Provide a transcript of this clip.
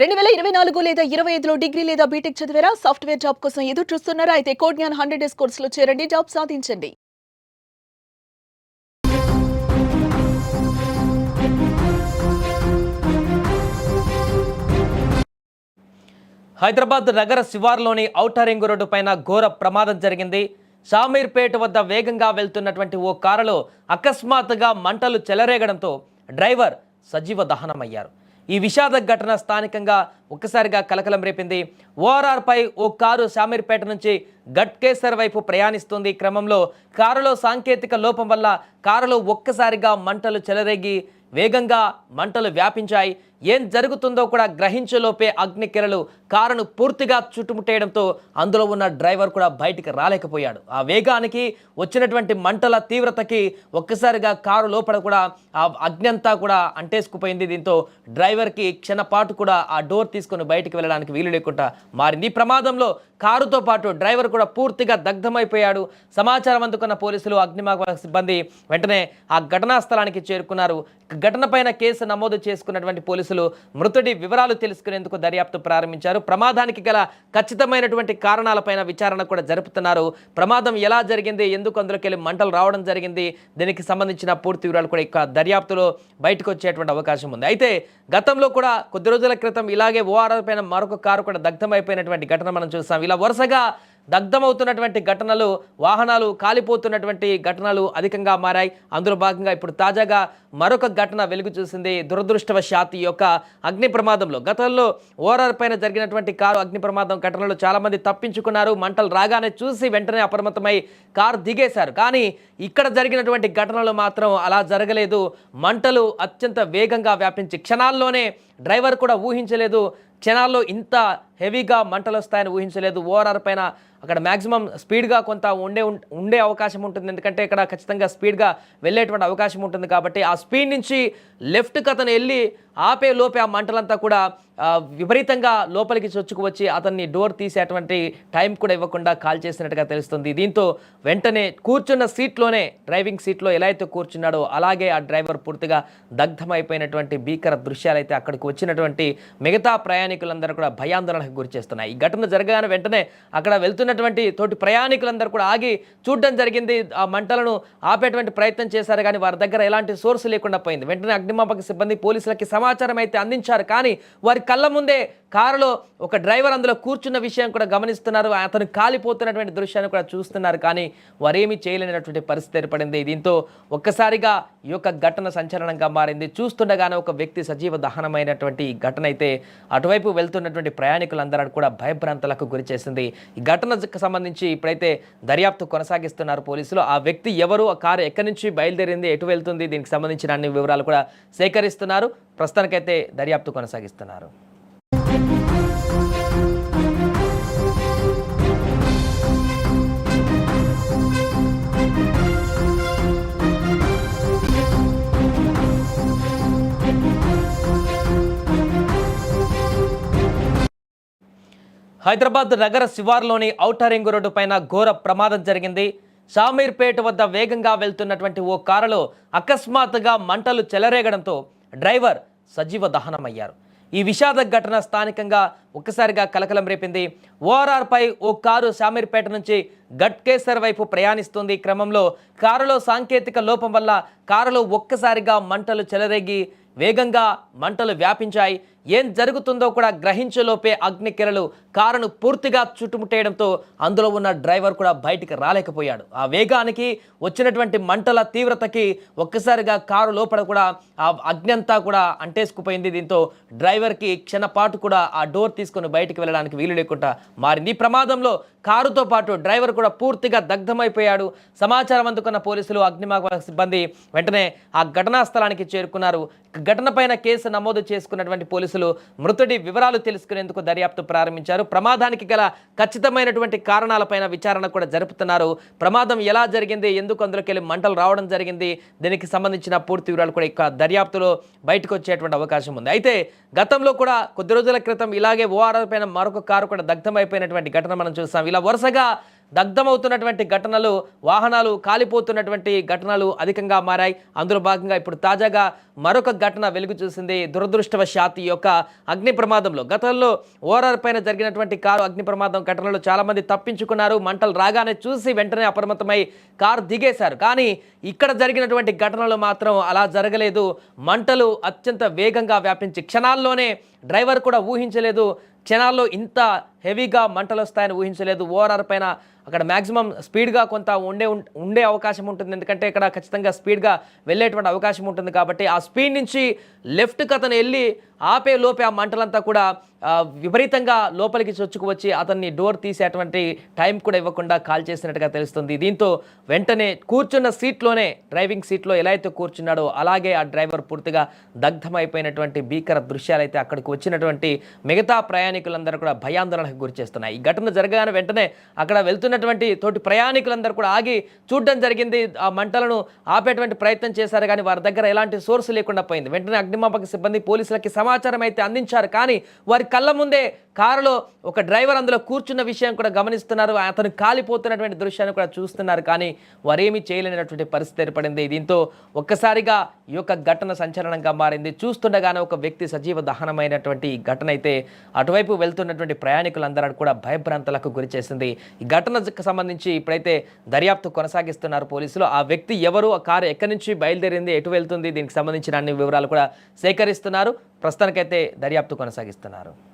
రెండు వేల ఇరవై నాలుగు లేదా ఇరవై ఐదులో డిగ్రీ లేదా బీటెక్ చదివారా? సాఫ్ట్వేర్ జాబ్ కోసం ఎదురు చూస్తున్నారా? అయితే కోడ్ఞాన్ హండ్రెడ్ డేస్ కోర్సులో చేరండి జాబ్ సాధించండి. హైదరాబాద్ నగర శివార్లోని ఔటర్ రింగ్ రోడ్డు పైన ఘోర ప్రమాదం జరిగింది. షామీర్పేట వద్ద వేగంగా వెళ్తున్నటువంటి ఓ కారులో అకస్మాత్తుగా మంటలు చెలరేగడంతో డ్రైవర్ సజీవ దహనమయ్యారు. ఈ విషాద ఘటన స్థానికంగా ఒక్కసారిగా కలకలం రేపింది. ఓఆర్ఆర్పై ఓ కారు శామీర్పేట నుంచి గట్కేసర్ వైపు ప్రయాణిస్తుంది. ఈ క్రమంలో కారులో సాంకేతిక లోపం వల్ల కారులో ఒక్కసారిగా మంటలు చెలరేగి వేగంగా మంటలు వ్యాపించాయి. ఏం జరుగుతుందో కూడా గ్రహించలోపే అగ్నికిరలు కారును పూర్తిగా చుట్టుముట్టేయడంతో అందులో ఉన్న డ్రైవర్ కూడా బయటికి రాలేకపోయాడు. ఆ వేగానికి వచ్చినటువంటి మంటల తీవ్రతకి ఒక్కసారిగా కారు లోపల కూడా ఆ అగ్ని అంతా కూడా అంటేసుకుపోయింది. దీంతో డ్రైవర్కి క్షణపాటు కూడా ఆ డోర్ తీసుకొని బయటికి వెళ్ళడానికి వీలు లేకుండా మారింది. ఈ ప్రమాదంలో కారుతో పాటు డ్రైవర్ కూడా పూర్తిగా దగ్ధమైపోయాడు. సమాచారం అందుకున్న పోలీసులు అగ్నిమాపక సిబ్బంది వెంటనే ఆ ఘటనా స్థలానికి చేరుకున్నారు. ఘటనపైన కేసు నమోదు చేసుకున్నటువంటి పోలీసులు మృతుడి వివరాలు తెలుసుకునేందుకు దర్యాప్తు ప్రారంభించారు. ప్రమాదానికి గల ఖచ్చితమైనటువంటి కారణాలపైన విచారణ కూడా జరుపుతున్నారు. ప్రమాదం ఎలా జరిగింది? ఎందుకు అందులోకి మంటలు రావడం జరిగింది? దీనికి సంబంధించిన పూర్తి వివరాలు కూడా ఇక దర్యాప్తులో బయటకు వచ్చేటువంటి అవకాశం ఉంది. అయితే గతంలో కూడా కొద్ది రోజుల క్రితం ఇలాగే ఓఆర్ఆర్ పైన మరొక కారు కూడా దగ్ధమైపోయినటువంటి ఘటన మనం చూస్తాం ఇలా వరుసగా దగ్ధమవుతున్నటువంటి ఘటనలు వాహనాలు కాలిపోతున్నటువంటి ఘటనలు అధికంగా మారాయి. అందులో భాగంగా ఇప్పుడు తాజాగా మరొక ఘటన వెలుగు చూసింది. దురదృష్టవశాత్తు యొక్క అగ్ని ప్రమాదంలో గతంలో ఓరార్ పైన జరిగినటువంటి కారు అగ్ని ప్రమాదం ఘటనలో చాలామంది తప్పించుకున్నారు. మంటలు రాగానే చూసి వెంటనే అప్రమత్తమై కారు దిగేశారు. కానీ ఇక్కడ జరిగినటువంటి ఘటనలు మాత్రం అలా జరగలేదు. మంటలు అత్యంత వేగంగా వ్యాపించి క్షణాల్లోనే డ్రైవర్ కూడా ఊహించలేదు. క్షణాల్లో ఇంత హెవీగా మంటలు వస్తాయని ఊహించలేదు. ఓఆర్ఆర్ పైన అక్కడ మ్యాక్సిమం స్పీడ్గా కొంత ఉండే ఉం- ఉండే అవకాశం ఉంటుంది. ఎందుకంటే ఇక్కడ ఖచ్చితంగా స్పీడ్గా వెళ్ళేటువంటి అవకాశం ఉంటుంది కాబట్టి ఆ స్పీడ్ నుంచి లెఫ్ట్కి అతను వెళ్ళి ఆపే లోపే ఆ మంటలంతా కూడా విపరీతంగా లోపలికి చొచ్చుకు వచ్చి అతన్ని డోర్ తీసేటువంటి టైం కూడా ఇవ్వకుండా కాల్ చేసినట్టుగా తెలుస్తుంది. దీంతో వెంటనే కూర్చున్న సీట్లోనే డ్రైవింగ్ సీట్లో ఎలా అయితే కూర్చున్నాడో అలాగే ఆ డ్రైవర్ పూర్తిగా దగ్ధమైపోయినటువంటి భీకర దృశ్యాలు అయితే అక్కడికి వచ్చినటువంటి మిగతా ప్రయాణికులందరూ కూడా ఆందోళనకు గురి చేస్తున్నాయి. ఈ ఘటన జరగానే వెంటనే అక్కడ వెళ్తున్నటువంటి తోటి ప్రయాణికులందరూ కూడా ఆగి చూడడం జరిగింది. ఆ మంటలను ఆపేటువంటి ప్రయత్నం చేశారు కానీ వారి దగ్గర ఎలాంటి సోర్స్ లేకుండా పోయింది. వెంటనే అగ్నిమాపక సిబ్బంది పోలీసులకి సమాచారం అయితే అందించారు. కానీ వారి కళ్ళ ముందే కారులో ఒక డ్రైవర్ అందులో కూర్చున్న విషయం కూడా గమనిస్తున్నారు. అతను కాలిపోతున్నటువంటి దృశ్యాన్ని కూడా చూస్తున్నారు. కానీ వారేమీ చేయలేనటువంటి పరిస్థితి ఏర్పడింది. దీంతో ఒక్కసారిగా ఈ యొక్క ఘటన సంచలనంగా మారింది. చూస్తుండగానే ఒక వ్యక్తి సజీవ దహనమైనటువంటి ఈ ఘటన అయితే అటువైపు వెళ్తున్నటువంటి ప్రయాణికులందరూ కూడా భయభ్రాంతలకు గురి చేసింది. ఈ ఘటనకు సంబంధించి ఇప్పుడైతే దర్యాప్తు కొనసాగిస్తున్నారు పోలీసులు. ఆ వ్యక్తి ఎవరు ఆ కారు ఎక్కడి నుంచి బయలుదేరింది ఎటు వెళ్తుంది దీనికి సంబంధించిన అన్ని వివరాలు కూడా సేకరిస్తున్నారు. ప్రస్తుతానికైతే దర్యాప్తు కొనసాగిస్తున్నారు. హైదరాబాద్ నగర శివార్లోని ఔటర్ రింగ్ రోడ్డు పైన ఘోర ప్రమాదం జరిగింది. షామీర్పేట వద్ద వేగంగా వెళ్తున్నటువంటి ఓ కారులో అకస్మాత్తుగా మంటలు చెలరేగడంతో డ్రైవర్ సజీవ దహనమయ్యారు. ఈ విషాద ఘటన స్థానికంగా ఒక్కసారిగా కలకలం రేపింది. ఓఆర్ఆర్పై ఓ కారు షామీర్పేట నుంచి గట్కేసర్ వైపు ప్రయాణిస్తుంది. క్రమంలో కారులో సాంకేతిక లోపం వల్ల కారులో ఒక్కసారిగా మంటలు చెలరేగి వేగంగా మంటలు వ్యాపించాయి. ఏం జరుగుతుందో కూడా గ్రహించలోపే అగ్నికిరలు కారును పూర్తిగా చుట్టుముట్టేయడంతో అందులో ఉన్న డ్రైవర్ కూడా బయటికి రాలేకపోయాడు. ఆ వేగానికి వచ్చినటువంటి మంటల తీవ్రతకి ఒక్కసారిగా కారు లోపల కూడా ఆ అగ్ని అంతా కూడా అంటేసుకుపోయింది. దీంతో డ్రైవర్కి క్షణపాటు కూడా ఆ డోర్ తీసుకొని బయటికి వెళ్ళడానికి వీలు లేకుండా మారింది. ఈ ప్రమాదంలో కారుతో పాటు డ్రైవర్ కూడా పూర్తిగా దగ్ధమైపోయాడు. సమాచారం అందుకున్న పోలీసులు అగ్నిమాపక సిబ్బంది వెంటనే ఆ ఘటనా స్థలానికి చేరుకున్నారు. ఘటనపైన కేసు నమోదు చేసుకున్నటువంటి పోలీసులు మృతుడి వివరాలు తెలుసుకునేందుకు దర్యాప్తు ప్రారంభించారు. ప్రమాదానికి గల ఖచ్చితమైనటువంటి కారణాలపైన విచారణ కూడా జరుపుతున్నారు. ప్రమాదం ఎలా జరిగింది? ఎందుకు అందులోకి వెళ్ళి మంటలు రావడం జరిగింది? దీనికి సంబంధించిన పూర్తి వివరాలు కూడా ఇక దర్యాప్తులో బయటకు వచ్చేటువంటి అవకాశం ఉంది. అయితే గతంలో కూడా కొద్ది రోజుల క్రితం ఇలాగే ఓఆర్ఆర్ పైన మరొక కారు కూడా దగ్ధమైపోయినటువంటి ఘటన మనం చూస్తాం ఇలా వరుసగా దగ్ధమవుతున్నటువంటి ఘటనలు వాహనాలు కాలిపోతున్నటువంటి ఘటనలు అధికంగా మారాయి. అందులో భాగంగా ఇప్పుడు తాజాగా మరొక ఘటన వెలుగు చూసింది. దురదృష్టవశాత్తు ఈ యొక్క అగ్ని ప్రమాదంలో గతంలో ఓరార్ పైన జరిగినటువంటి కారు అగ్ని ప్రమాదం ఘటనలో చాలామంది తప్పించుకున్నారు. మంటలు రాగానే చూసి వెంటనే అప్రమత్తమై కారు దిగేశారు. కానీ ఇక్కడ జరిగినటువంటి ఘటనలో మాత్రం అలా జరగలేదు. మంటలు అత్యంత వేగంగా వ్యాపించి క్షణాల్లోనే డ్రైవర్ కూడా ఊహించలేదు. క్షణాల్లో ఇంత హెవీగా మంటలు వస్తాయని ఊహించలేదు ఓఆర్ఆర్ పైన అక్కడ మ్యాక్సిమం స్పీడ్గా కొంత ఉండే ఉం- ఉండే అవకాశం ఉంటుంది. ఎందుకంటే ఇక్కడ ఖచ్చితంగా స్పీడ్గా వెళ్ళేటువంటి అవకాశం ఉంటుంది కాబట్టి ఆ స్పీడ్ నుంచి లెఫ్ట్ అతను వెళ్ళి ఆపే లోపే ఆ మంటలంతా కూడా విపరీతంగా లోపలికి చొచ్చుకు వచ్చి అతన్ని డోర్ తీసేటువంటి టైం కూడా ఇవ్వకుండా కాల్ చేసినట్టుగా తెలుస్తుంది. దీంతో వెంటనే కూర్చున్న సీట్లోనే డ్రైవింగ్ సీట్లో ఎలా అయితే కూర్చున్నాడో అలాగే ఆ డ్రైవర్ పూర్తిగా దగ్ధమైపోయినటువంటి భీకర దృశ్యాలు అయితే అక్కడికి వచ్చినటువంటి మిగతా ప్రయాణికులందరూ కూడా భయాందోళనకు గురి చేస్తున్నాయి. ఈ ఘటన జరగగానే వెంటనే అక్కడ వెళ్తున్న వెళ్తున్నటువంటి తోటి ప్రయాణికులందరూ కూడా ఆగి చూడడం జరిగింది. ఆ మంటలను ఆపేటువంటి ప్రయత్నం చేశారు. కానీ వారి దగ్గర ఎలాంటి సోర్స్ లేకుండా పోయింది. వెంటనే అగ్నిమాపక సిబ్బంది పోలీసులకి సమాచారం అయితే అందించారు. కానీ వారి కళ్ళ ముందే కారులో ఒక డ్రైవర్ అందులో కూర్చున్న విషయం కూడా గమనిస్తున్నారు. అతను కాలిపోతున్నటువంటి దృశ్యాన్ని కూడా చూస్తున్నారు. కానీ వారేమీ చేయలేనటువంటి పరిస్థితి ఏర్పడింది. దీంతో ఒక్కసారిగా ఈ యొక్క ఘటన సంచలనంగా మారింది. చూస్తుండగానే ఒక వ్యక్తి సజీవ దహనమైనటువంటి ఈ ఘటన అయితే అటువైపు వెళ్తున్నటువంటి ప్రయాణికులందరూ కూడా భయభ్రాంతులకు గురి చేసింది. ఈ ఘటనకు సంబంధించి ఇప్పుడైతే దర్యాప్తు కొనసాగిస్తున్నారు పోలీసులు. ఆ వ్యక్తి ఎవరు? ఆ కారు ఎక్కడి నుంచి బయలుదేరింది? ఎటు వెళ్తుంది? దీనికి సంబంధించిన అన్ని వివరాలు కూడా సేకరిస్తున్నారు. ప్రస్తుతానికైతే దర్యాప్తు కొనసాగిస్తున్నారు.